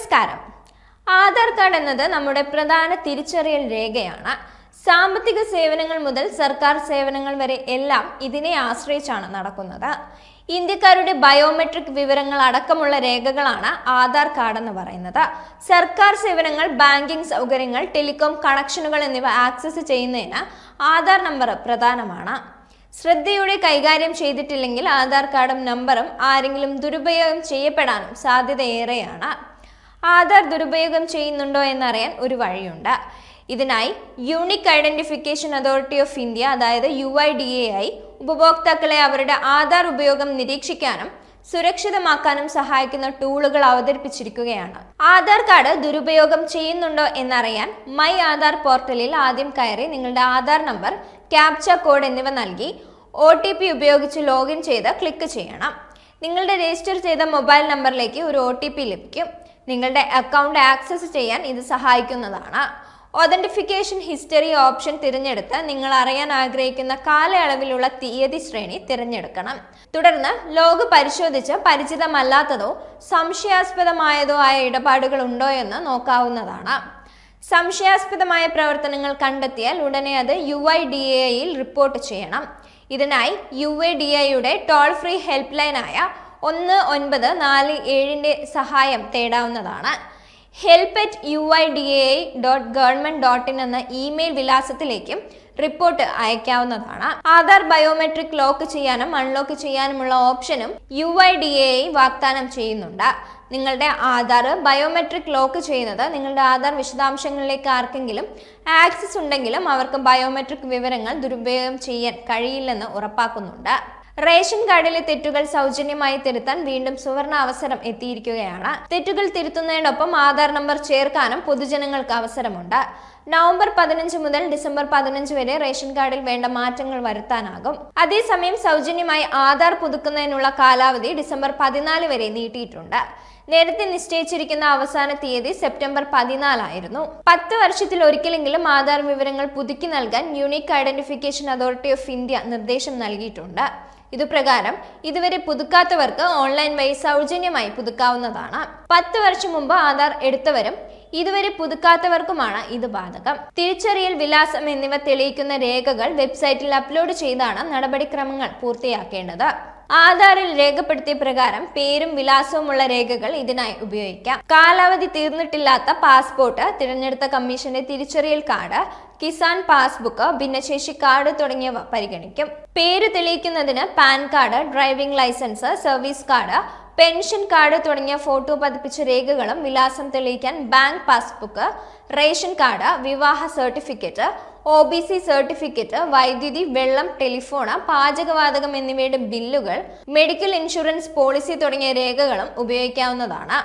നമസ്കാരം. ആധാർ കാർഡ് എന്നത് നമ്മുടെ പ്രധാന തിരിച്ചറിയൽ രേഖയാണ്. സാമ്പത്തിക സേവനങ്ങൾ മുതൽ സർക്കാർ സേവനങ്ങൾ വരെ എല്ലാം ഇതിനെ ആശ്രയിച്ചാണ് നടക്കുന്നത്. ഇന്ത്യക്കാരുടെ ബയോമെട്രിക് വിവരങ്ങൾ അടക്കമുള്ള രേഖകളാണ് ആധാർ കാർഡ് എന്ന് പറയുന്നത്. സർക്കാർ സേവനങ്ങൾ ബാങ്കിംഗ് സൗകര്യങ്ങൾ ടെലികോം കണക്ഷനുകൾ എന്നിവ ആക്സസ് ചെയ്യുന്നതിന് ആധാർ നമ്പർ പ്രധാനമാണ്. ശ്രദ്ധയോടെ കൈകാര്യം ചെയ്തിട്ടില്ലെങ്കിൽ ആധാർ കാർഡും നമ്പറും ആരെങ്കിലും ദുരുപയോഗം ചെയ്യപ്പെടാനും സാധ്യതയേറെയാണ്. ആധാർ ദുരുപയോഗം ചെയ്യുന്നുണ്ടോ എന്നറിയാൻ ഒരു വഴിയുണ്ട്. ഇതിനായി unique identification authority of India അതായത് യു ഐ ഡി എ ആയി ഉപഭോക്താക്കളെ അവരുടെ ആധാർ ഉപയോഗം നിരീക്ഷിക്കാനും സുരക്ഷിതമാക്കാനും സഹായിക്കുന്ന ടൂളുകൾ അവതരിപ്പിച്ചിരിക്കുകയാണ്. ആധാർ കാർഡ് ദുരുപയോഗം ചെയ്യുന്നുണ്ടോ എന്നറിയാൻ മൈ ആധാർ പോർട്ടലിൽ ആദ്യം കയറി നിങ്ങളുടെ ആധാർ നമ്പർ ക്യാപ്ച കോഡ് എന്നിവ നൽകി ഒ ടി പി ഉപയോഗിച്ച് ലോഗിൻ ചെയ്ത് ക്ലിക്ക് ചെയ്യണം. നിങ്ങളുടെ രജിസ്റ്റർ ചെയ്ത മൊബൈൽ നമ്പറിലേക്ക് ഒരു ഒ ടി പി ലഭിക്കും. നിങ്ങളുടെ അക്കൗണ്ട് ആക്സസ് ചെയ്യാൻ ഇത് സഹായിക്കുന്നതാണ്. ഒതന്റിഫിക്കേഷൻ ഹിസ്റ്ററി ഓപ്ഷൻ തിരഞ്ഞെടുത്ത് നിങ്ങൾ അറിയാൻ ആഗ്രഹിക്കുന്ന കാലയളവിലുള്ള തീയതി ശ്രേണി തിരഞ്ഞെടുക്കണം. തുടർന്ന് ലോഗ് പരിശോധിച്ച് പരിചിതമല്ലാത്തതോ സംശയാസ്പദമായതോ ആയ ഇടപാടുകൾ ഉണ്ടോ എന്ന് നോക്കാവുന്നതാണ്. സംശയാസ്പദമായ പ്രവർത്തനങ്ങൾ കണ്ടെത്തിയാൽ ഉടനെ അത് യു ഐ ഡി എയിൽ റിപ്പോർട്ട് ചെയ്യണം. ഇതിനായി യു എ ഡി ഐയുടെ ടോൾ ഫ്രീ ഹെൽപ്പ് ലൈനായ ഒന്ന് ഒൻപത് നാല് ഏഴിന്റെ സഹായം തേടാവുന്നതാണ്. Help at U I D A I dot government dot in എന്ന ഇമെയിൽ വിലാസത്തിലേക്കും റിപ്പോർട്ട് അയക്കാവുന്നതാണ്. ആധാർ ബയോമെട്രിക് ലോക്ക് ചെയ്യാനും അൺലോക്ക് ചെയ്യാനുമുള്ള ഓപ്ഷനും യു ഐ ഡി എ വാഗ്ദാനം ചെയ്യുന്നുണ്ട്. നിങ്ങളുടെ ആധാർ ബയോമെട്രിക് ലോക്ക് ചെയ്യുന്നത് നിങ്ങളുടെ ആധാർ വിശദാംശങ്ങളിലേക്ക് ആർക്കെങ്കിലും ആക്സസ് ഉണ്ടെങ്കിലും അവർക്ക് ബയോമെട്രിക് വിവരങ്ങൾ ദുരുപയോഗം ചെയ്യാൻ കഴിയില്ലെന്ന് ഉറപ്പാക്കുന്നുണ്ട്. റേഷൻ കാർഡിലെ തെറ്റുകൾ സൗജന്യമായി തിരുത്താൻ വീണ്ടും സുവർണ അവസരം എത്തിയിരിക്കുകയാണ്. തെറ്റുകൾ തിരുത്തുന്നതിനൊപ്പം ആധാർ നമ്പർ ചേർക്കാനും പൊതുജനങ്ങൾക്ക് അവസരമുണ്ട്. നവംബർ പതിനഞ്ച് മുതൽ ഡിസംബർ പതിനഞ്ച് വരെ റേഷൻ കാർഡിൽ വേണ്ട മാറ്റങ്ങൾ വരുത്താനാകും. അതേസമയം സൗജന്യമായി ആധാർ പുതുക്കുന്നതിനുള്ള കാലാവധി ഡിസംബർ പതിനാല് വരെ നീട്ടിയിട്ടുണ്ട്. നേരത്തെ നിശ്ചയിച്ചിരിക്കുന്ന അവസാന തീയതി സെപ്റ്റംബർ പതിനാലായിരുന്നു. പത്ത് വർഷത്തിൽ ഒരിക്കലെങ്കിലും ആധാർ വിവരങ്ങൾ പുതുക്കി നൽകാൻ unique identification authority of India നിർദ്ദേശം നൽകിയിട്ടുണ്ട്. ഇതുപ്രകാരം ഇതുവരെ പുതുക്കാത്തവർക്ക് ഓൺലൈൻ വഴി സൗജന്യമായി പുതുക്കാവുന്നതാണ്. പത്ത് വർഷം മുമ്പ് ആധാർ എടുത്തവരും ഇതുവരെ പുതുക്കാത്തവർക്കുമാണ് ഇത് ബാധകം. തിരിച്ചറിയൽ വിലാസം എന്നിവ തെളിയിക്കുന്ന രേഖകൾ വെബ്സൈറ്റിൽ അപ്ലോഡ് ചെയ്താണ് നടപടിക്രമങ്ങൾ പൂർത്തിയാക്കേണ്ടത്. ആധാറിൽ രേഖപ്പെടുത്തിയ പ്രകാരം പേരും വിലാസവുമുള്ള രേഖകൾ ഇതിനായി ഉപയോഗിക്കാം. കാലാവധി തീർന്നിട്ടില്ലാത്ത പാസ്പോർട്ട് തിരഞ്ഞെടുത്ത കമ്മീഷന്റെ തിരിച്ചറിയൽ കാർഡ് കിസാൻ പാസ്ബുക്ക് ഭിന്നശേഷി കാർഡ് തുടങ്ങിയവ പരിഗണിക്കും. പേര് തെളിയിക്കുന്നതിന് PAN card driving licence service card pension card തുടങ്ങിയ ഫോട്ടോ പതിപ്പിച്ച രേഖകളും വിലാസം തെളിയിക്കാൻ ബാങ്ക് പാസ്ബുക്ക് റേഷൻ കാർഡ് വിവാഹ certificate O B C certificate വൈദ്യുതി വെള്ളം ടെലിഫോണ് പാചകവാതകം എന്നിവയുടെ ബില്ലുകൾ മെഡിക്കൽ ഇൻഷുറൻസ് പോളിസി തുടങ്ങിയ രേഖകളും ഉപയോഗിക്കാവുന്നതാണ്.